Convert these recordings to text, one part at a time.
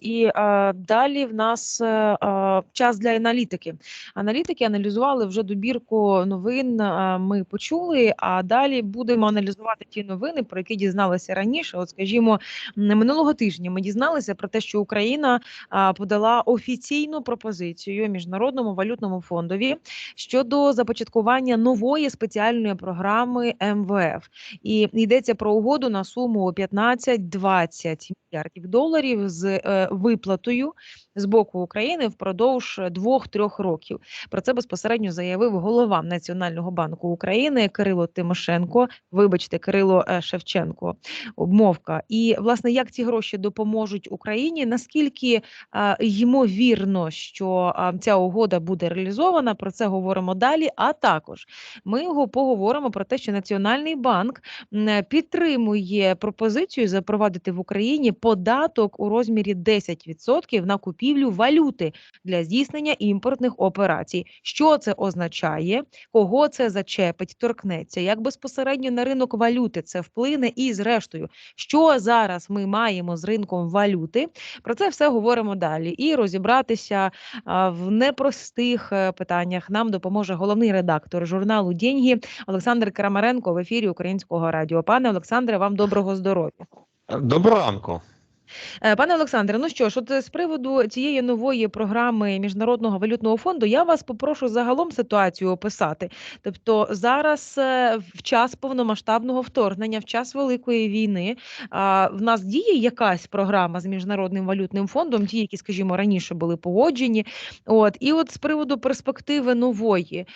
І а, далі в нас а, час для аналітики. Аналітики аналізували вже добірку новин. А, ми почули. А далі будемо аналізувати ті новини, про які дізналися раніше. От, скажімо, минулого тижня ми дізналися про те, що Україна а, подала офіційну пропозицію міжнародному валютному фондові щодо започаткування нової спеціальної програми МВФ. І йдеться про угоду на суму 15-20 мільярдів доларів з виплатою з боку України впродовж двох-трьох років. Про це безпосередньо заявив голова Національного банку України Кирило Тимошенко. Вибачте, Кирило е, Шевченко. Обмовка. І власне як ці гроші допоможуть Україні? Наскільки е, ймовірно, що е, ця угода буде реалізована? Про це говоримо далі. А також ми його поговоримо про те, що Національний банк підтримує пропозицію запровадити в Україні податок у розмірі 10% на купівлю валюти для здійснення імпортних операцій. Що це означає? Кого це зачепить, торкнеться? Як безпосередньо на ринок валюти це вплине? І зрештою, що зараз ми маємо з ринком валюти? Про це все говоримо далі. І розібратися в непростих е, питаннях нам допоможе головний редактор журналу «Деньги» Олександр Крамаренко в ефірі Українського радіо. Пане Олександре, вам доброго здоров'я. Доброго ранку. Е, пане Олександре, ну що ж, от е, з приводу цієї нової програми міжнародного валютного фонду, я вас попрошу загалом ситуацію описати. Тобто, зараз е, в час повномасштабного вторгнення, в час великої війни, в нас діє якась програма з міжнародним валютним фондом, ті, які, скажімо, раніше були погоджені. От і от з приводу перспективи нової,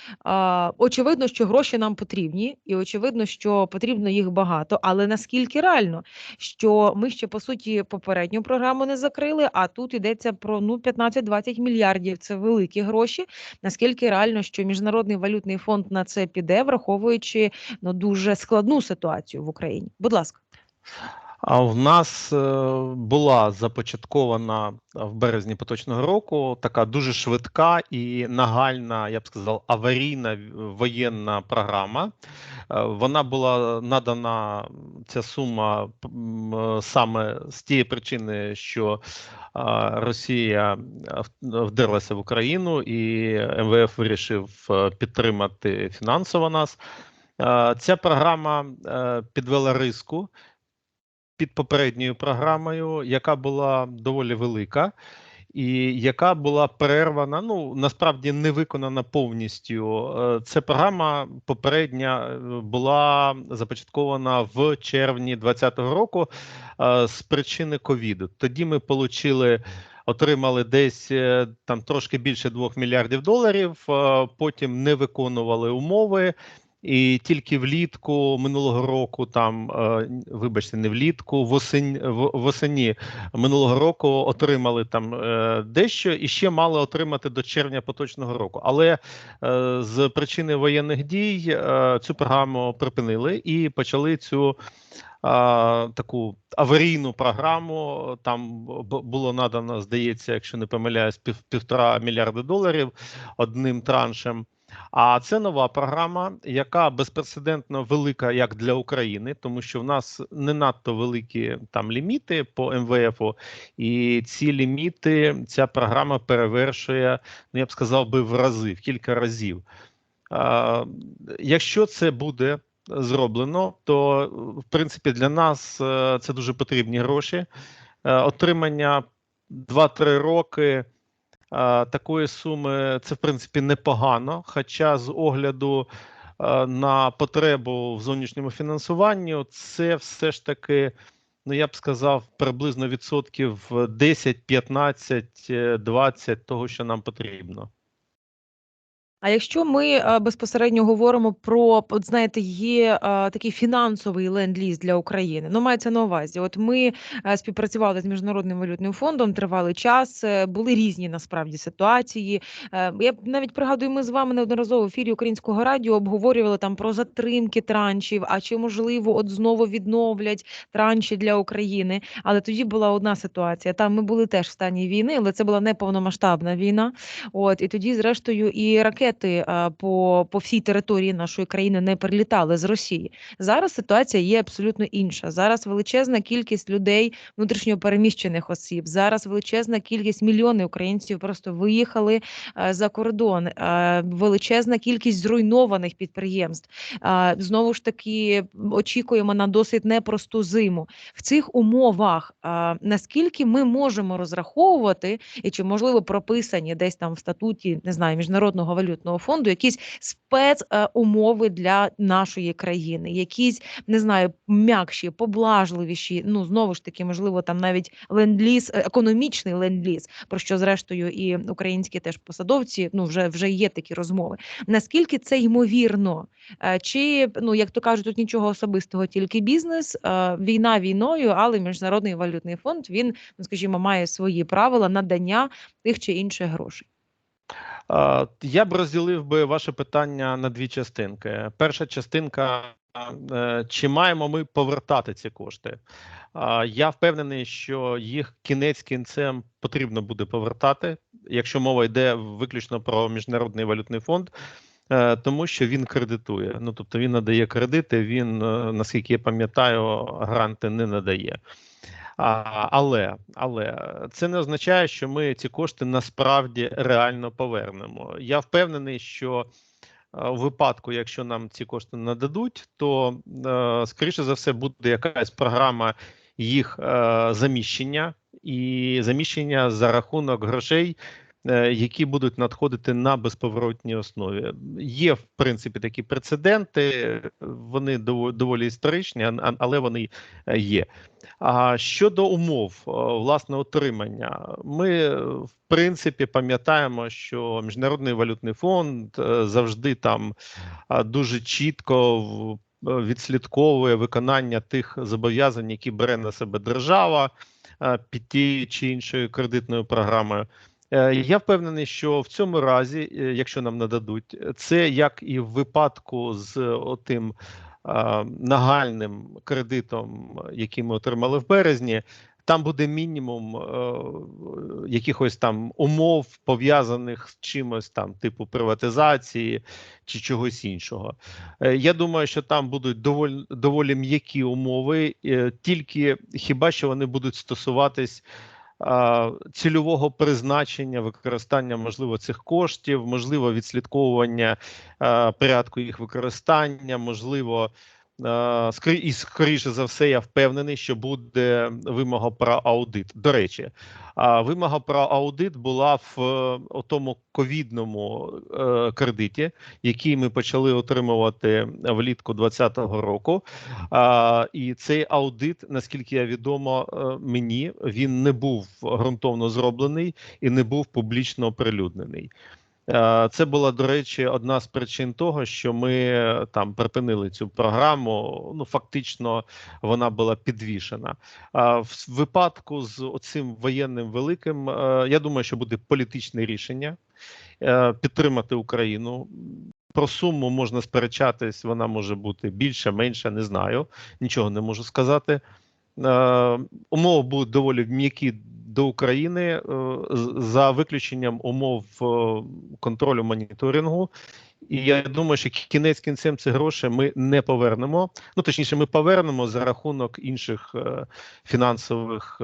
очевидно, що гроші нам потрібні, і очевидно, що потрібно їх багато. Але наскільки реально, що ми ще по суті по попередню програму не закрили. А тут йдеться про ну 15-20 мільярдів. Це великі гроші. Наскільки реально, що міжнародний валютний фонд на це піде, враховуючи ну дуже складну ситуацію в Україні? Будь ласка. А в нас е, була започаткована в березні поточного року така дуже швидка і нагальна, я б сказав, аварійна воєнна програма. Е, вона була надана ця сума саме з тієї причини, що Росія вдерлася в Україну, і МВФ вирішив е, підтримати фінансово нас. Ця програма підвела риску під попередньою програмою, яка була доволі велика. І яка була перервана, ну насправді не виконана повністю. Е, Ця програма попередня е, була започаткована в червні 2020 року е, з причини ковіду. Тоді ми отримали, отримали десь там трошки більше 2 мільярдів доларів. Потім не виконували умови. І тільки влітку минулого року, там е, вибачте, не влітку, восень восені минулого року отримали там е, дещо і ще мали отримати до червня поточного року. Але е, з причини воєнних дій цю програму припинили і почали цю. Таку аварійну програму там було надано, здається, якщо не помиляюсь, пів півтора мільярда доларів одним траншем. А це нова програма, яка безпрецедентно велика як для України, тому що в нас не надто великі там ліміти по МВФу, і ці ліміти ця програма перевершує, ну я б сказав би в рази, в кілька разів. А, Якщо це буде зроблено, то в принципі для нас е, це дуже потрібні гроші. Е, отримання 2-3 роки такої суми це в принципі непогано. Хоча з огляду на потребу в зовнішньому фінансуванні, це все ж таки. Ну, я б сказав, приблизно відсотків 10, 15, 20 того, що нам потрібно. А якщо ми е, безпосередньо говоримо про от знаєте, є е, такий фінансовий ленд-ліз для України. Ну мається на увазі. От ми е, співпрацювали з міжнародним валютним фондом тривалий час. Були різні насправді ситуації. Я навіть пригадую, ми з вами неодноразово в ефірі українського радіо обговорювали там про затримки траншів. А чи можливо от знову відновлять транші для України? Але тоді була одна ситуація. Там ми були теж в стані війни, але це була не повномасштабна війна. От і тоді, зрештою, і ракети ракети е, по, по всій території нашої країни не прилітали з Росії. Зараз ситуація є абсолютно інша. Зараз величезна кількість людей, внутрішньо переміщених осіб. Зараз величезна кількість мільйони українців просто виїхали е, за кордон. Е, величезна кількість зруйнованих підприємств. Знову ж таки очікуємо на досить непросту зиму. В цих умовах наскільки ми можемо розраховувати, і чи можливо прописані десь там в статуті не знаю міжнародного валютного фонду якісь спецумови для нашої країни, якісь не знаю м'якші, поблажливіші. Ну знову ж таки, можливо, там навіть ленд-ліз, е, економічний ленд-ліз, про що зрештою і українські теж посадовці ну вже вже є такі розмови. Наскільки це ймовірно? Е, Чи ну як то кажуть, тут нічого особистого, тільки бізнес, е, війна війною, але міжнародний валютний фонд він, ну скажімо, має свої правила надання тих чи інших грошей. Я б розділив би ваше питання на дві частинки. Перша частинка: е, чи маємо ми повертати ці кошти? Я впевнений, що їх кінець кінцем потрібно буде повертати, якщо мова йде виключно про міжнародний валютний фонд. е, Тому що він кредитує. Ну тобто він надає кредити. Він, е, наскільки я пам'ятаю, гранти не надає. А, але але це не означає, що ми ці кошти насправді реально повернемо. Я впевнений, що е, у випадку, якщо нам ці кошти нададуть, то е, скоріше за все буде якась програма їх е, заміщення і заміщення за рахунок грошей. Е, Які будуть надходити на безповоротній основі, є в принципі такі прецеденти. Вони дово- доволі історичні, але вони е, є. А щодо умов е, власне отримання, ми в принципі пам'ятаємо, що міжнародний валютний фонд завжди там дуже чітко відслідковує виконання тих зобов'язань, які бере на себе держава під тією чи іншою кредитною програмою. Е, Я впевнений, що в цьому разі, е, якщо нам нададуть, це як і в випадку з отим е, нагальним кредитом, який ми отримали в березні, там буде мінімум е, якихось там умов пов'язаних з чимось там, типу приватизації чи чогось іншого. Я думаю, що там будуть доволі, доволі м'які умови, тільки хіба що вони будуть стосуватись цільового призначення, використання, можливо, цих коштів, можливо, відслідковування порядку їх використання, можливо, і скоріше за все, я впевнений, що буде вимога про аудит. До речі, вимога про аудит була в е, тому ковідному е, кредиті, який ми почали отримувати влітку 2020 року. І цей аудит, наскільки я відомо е, мені, він не був ґрунтовно зроблений і не був публічно оприлюднений. Е, Це була, до речі, одна з причин того, що ми е, там припинили цю програму. Ну, фактично, вона була підвішена. А в випадку з оцим воєнним великим, е, я думаю, що буде політичне рішення е, підтримати Україну. Про суму можна сперечатись, вона може бути більше, менше, не знаю. Нічого не можу сказати. Е, умови будуть доволі м'які до України е, за виключенням умов е, контролю моніторингу. І я думаю, що кінець кінцем ці гроші ми не повернемо. Ну точніше, ми повернемо за рахунок інших е, фінансових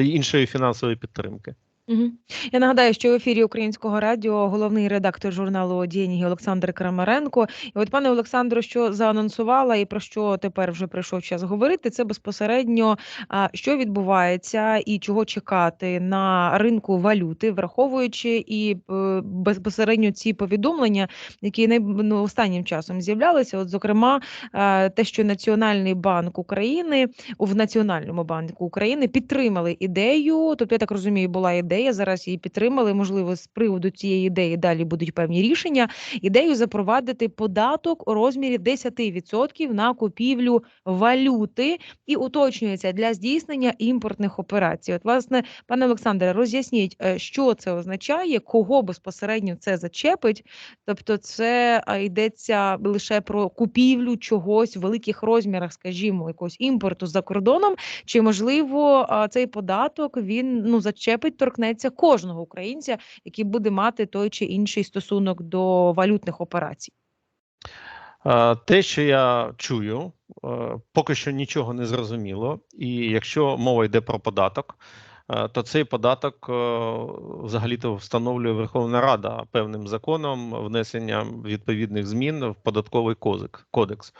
іншої фінансової підтримки. Угу. Я нагадаю, що в ефірі Українського радіо головний редактор журналу «Деньги» Олександр Крамаренко. І от, пане Олександро, що заанонсувала і про що тепер вже прийшов час говорити, це безпосередньо що відбувається і чого чекати на ринку валюти, враховуючи і е, безпосередньо ці повідомлення, які най- ну, останнім часом з'являлися. От, зокрема, те, що Національний банк України в Національному банку України підтримали ідею. Тобто, я так розумію, була ідея. Зараз її підтримали. Можливо, з приводу цієї ідеї далі будуть певні рішення. Ідею запровадити податок у розмірі 10% на купівлю валюти і уточнюється для здійснення імпортних операцій. От, власне, пане Олександре, роз'ясніть, е, що це означає, кого безпосередньо це зачепить. Тобто, це йдеться лише про купівлю чогось в великих розмірах, скажімо, якогось імпорту за кордоном, чи можливо цей податок він ну зачепить, торкнеться торкнеться кожного українця, який буде мати той чи інший стосунок до валютних операцій? Е, Те, що я чую, е, поки що нічого не зрозуміло. І якщо мова йде про податок, е, то цей податок е, взагалі-то встановлює Верховна Рада певним законом внесенням відповідних змін в податковий кодекс.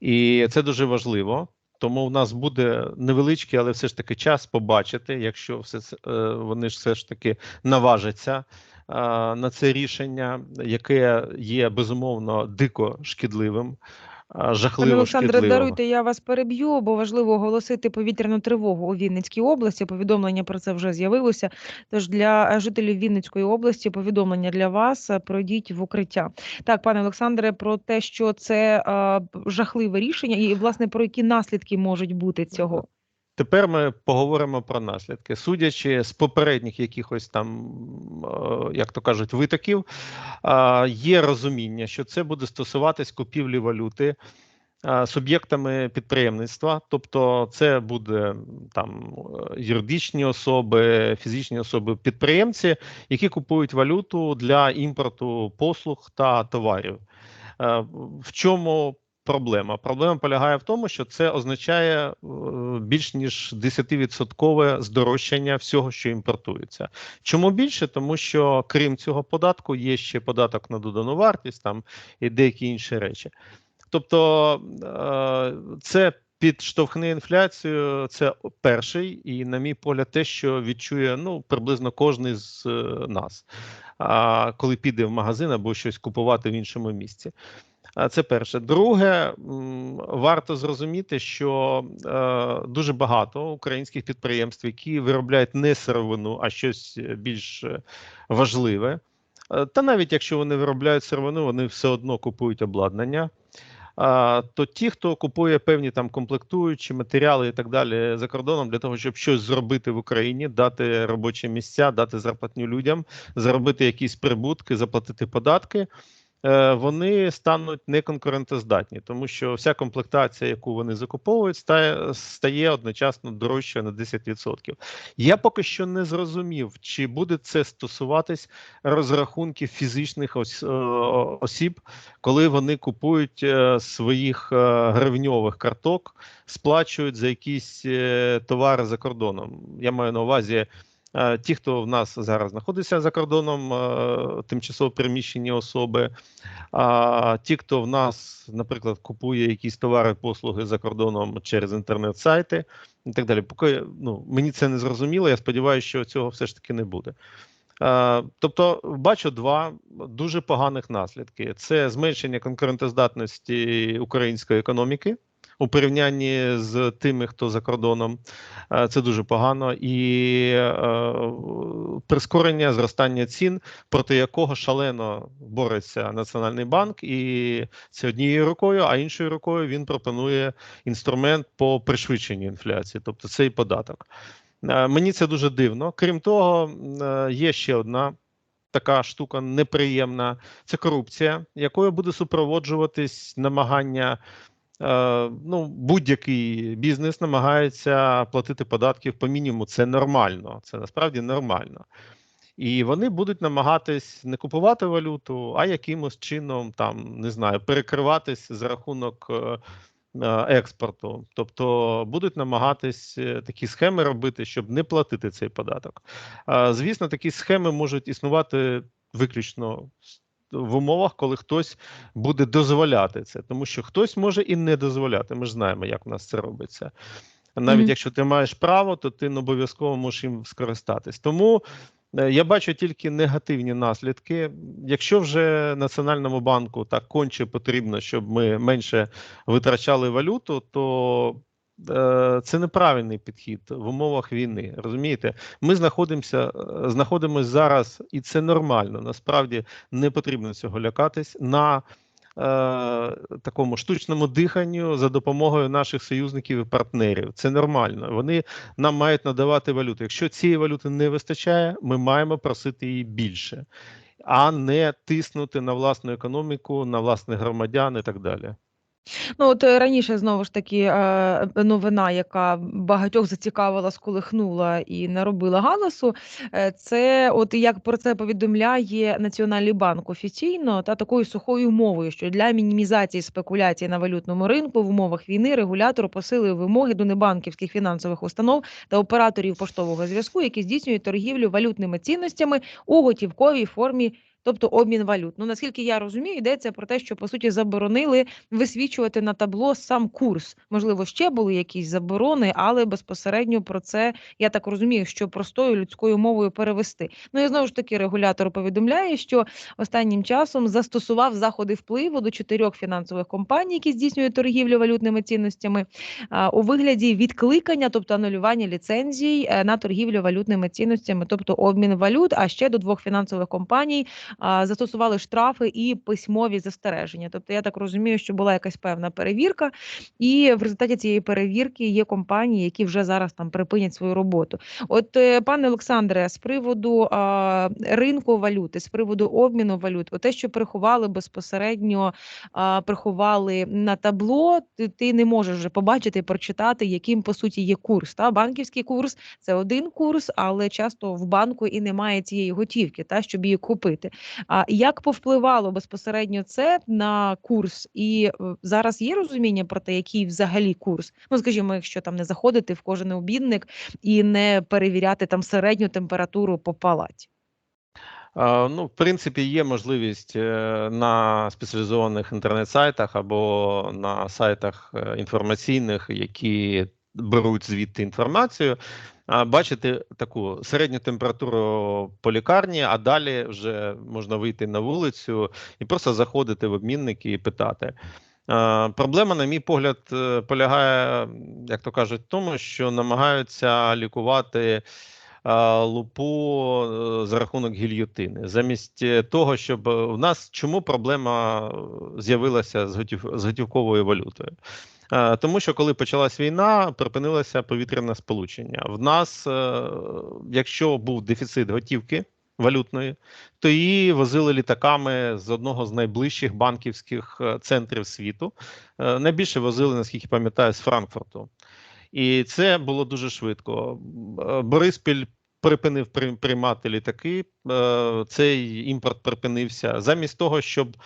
І це дуже важливо. Тому в нас буде невеличкий, але все ж таки час побачити, якщо все це, е, вони ж все ж таки наважаться е, на це рішення, яке є безумовно дико шкідливим, е, Пане Олександре, даруйте, я вас переб'ю, бо важливо оголосити повітряну тривогу у Вінницькій області. Повідомлення про це вже з'явилося. Тож для е, жителів Вінницької області повідомлення для вас е, пройдіть в укриття. Так, пане Олександре, про те, що це е, жахливе рішення, і власне про які наслідки можуть бути цього. Тепер ми поговоримо про наслідки. Судячи з попередніх якихось там, е, як то кажуть, витоків, є розуміння, що це буде стосуватись купівлі валюти е, суб'єктами підприємництва, тобто це буде там юридичні особи, фізичні особи, підприємці, які купують валюту для імпорту послуг та товарів. Е, В чому проблема? Проблема полягає в тому, що це означає е, більш ніж 10% здорожчання всього, що імпортується. Чому більше? Тому що крім цього податку є ще податок на додану вартість там і деякі інші речі. Тобто е, це підштовхне інфляцію. Це перший, і, на мій погляд, те, що відчує ну приблизно кожний з е, нас, коли піде в магазин або щось купувати в іншому місці. Це перше. Друге, варто зрозуміти, що е, дуже багато українських підприємств, які виробляють не сировину, а щось е, більш е, важливе. Та навіть якщо вони виробляють сировину, вони все одно купують обладнання. То ті, хто купує певні там комплектуючі матеріали і так далі за кордоном для того, щоб щось зробити в Україні, дати робочі місця, дати зарплатню людям, заробити якісь прибутки, заплатити податки. Е, Вони стануть неконкурентоздатні, тому що вся комплектація, яку вони закуповують, стає, стає одночасно дорожчою на 10%. Я поки що не зрозумів, чи буде це стосуватись розрахунків фізичних ос, е, осіб, коли вони купують е, своїх гривньових карток, сплачують за якісь товари за кордоном. Я маю на увазі. Е, Ті, хто в нас зараз знаходиться за кордоном, е, тимчасово переміщені особи, а ті, хто в нас, наприклад, купує якісь товари, послуги за кордоном через інтернет-сайти і так далі. Поки ну мені це не зрозуміло. Я сподіваюся, що цього все ж таки не буде. Е, Тобто, бачу два дуже поганих наслідки: це зменшення конкурентоздатності української економіки у порівнянні з тими, хто за кордоном. Е, Це дуже погано, і е, прискорення зростання цін, проти якого шалено бореться Національний банк, і це однією рукою, а іншою рукою він пропонує інструмент по пришвидшенню інфляції, тобто цей податок. Е, Мені це дуже дивно. Крім того, є ще одна така штука неприємна: це корупція, якою буде супроводжуватись намагання. Е, Ну, будь-який бізнес намагається платити податків по мінімуму. Це нормально, це насправді нормально. І вони будуть намагатись не купувати валюту, а якимось чином там не знаю, перекриватись за рахунок е, е, експорту. Тобто будуть намагатись такі схеми робити, щоб не платити цей податок. Звісно, такі схеми можуть існувати виключно в умовах, коли хтось буде дозволяти це, тому що хтось може і не дозволяти. Ми ж знаємо, як у нас це робиться. Навіть Мгм. якщо ти маєш право, то ти не обов'язково можеш їм скористатись. Тому е, я бачу тільки негативні наслідки. Якщо вже Національному банку так конче потрібно, щоб ми менше витрачали валюту, то це неправильний підхід в умовах війни. Розумієте, ми знаходимося, е, знаходимося зараз, і це нормально. Насправді не потрібно цього лякатись на е, такому штучному диханню за допомогою наших союзників і партнерів. Це нормально. Вони нам мають надавати валюту. Якщо цієї валюти не вистачає, ми маємо просити її більше, а не тиснути на власну економіку, на власних громадян і так далі. Ну, от е, раніше знову ж таки е, новина, яка багатьох зацікавила, сколихнула і наробила галасу. е, Це от як про це повідомляє Національний банк офіційно та такою сухою мовою, що для мінімізації спекуляцій на валютному ринку в умовах війни регулятор посилив вимоги до небанківських фінансових установ та операторів поштового зв'язку, які здійснюють торгівлю валютними цінностями у готівковій формі. Тобто обмін валют. Ну наскільки я розумію, йдеться про те, що по суті заборонили висвічувати на табло сам курс. Можливо, ще були якісь заборони, але безпосередньо про це я так розумію, що простою людською мовою перевести. Ну і знову ж таки регулятор повідомляє, що останнім часом застосував заходи впливу до чотирьох фінансових компаній, які здійснюють торгівлю валютними цінностями, у вигляді відкликання, тобто анулювання ліцензій е, на торгівлю валютними цінностями, тобто обмін валют. А ще до двох фінансових компаній застосували штрафи і письмові застереження. Тобто, я так розумію, що була якась певна перевірка, і в результаті цієї перевірки є компанії, які вже зараз там припинять свою роботу. От, е, пане Олександре, з приводу а, ринку валюти, з приводу обміну валют, те, що приховали безпосередньо, а, приховали на табло, ти, ти не можеш вже побачити прочитати, яким по суті є курс. Та банківський курс це один курс, але часто в банку і немає цієї готівки, та щоб її купити. А як повпливало безпосередньо це на курс? І е, зараз є розуміння про те, який взагалі курс? Ну скажімо, якщо там не заходити в кожен обідник і не перевіряти там середню температуру по палаті. Ну, в принципі, є можливість е, на спеціалізованих інтернет-сайтах або на сайтах е, інформаційних, які беруть звідти інформацію, бачити таку середню температуру по лікарні, а далі вже можна вийти на вулицю і просто заходити в обмінники і питати. Проблема, на мій погляд, е, полягає, як то кажуть, в тому, що намагаються лікувати лупу е, за рахунок гільйотини. Замість е, того, щоб в нас чому проблема з'явилася з готівковою валютою? Е, Тому що коли почалась війна, припинилося повітряне сполучення. В нас, е, якщо був дефіцит готівки валютної, то її возили літаками з одного з найближчих банківських е, центрів світу. Найбільше возили, наскільки пам'ятаю, з Франкфурту. І це було дуже швидко. Бориспіль припинив при- приймати літаки. Цей імпорт припинився. Замість того, щоб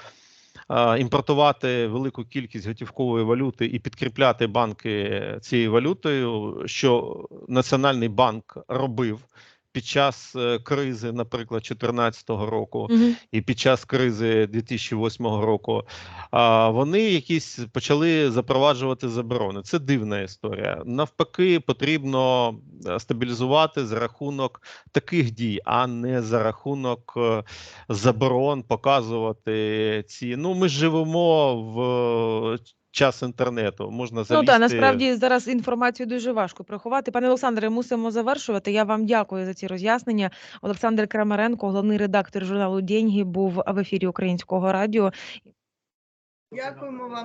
імпортувати велику кількість готівкової валюти і підкріпляти банки цією валютою, що Національний банк робив під час е, кризи, наприклад, 2014 року Угу. і під час кризи 2008 року, а, вони якісь почали запроваджувати заборони. Це дивна історія. Навпаки, потрібно е, стабілізувати за рахунок таких дій, а не за рахунок е, заборон показувати ці. Ну, ми живемо в час інтернету. Можна Ну так, насправді зараз інформацію дуже важко приховати. Пане Олександре, мусимо завершувати. Я вам дякую за ці роз'яснення. Олександр Крамаренко, головний редактор журналу Деньги, був в ефірі Українського радіо. Дякуємо вам.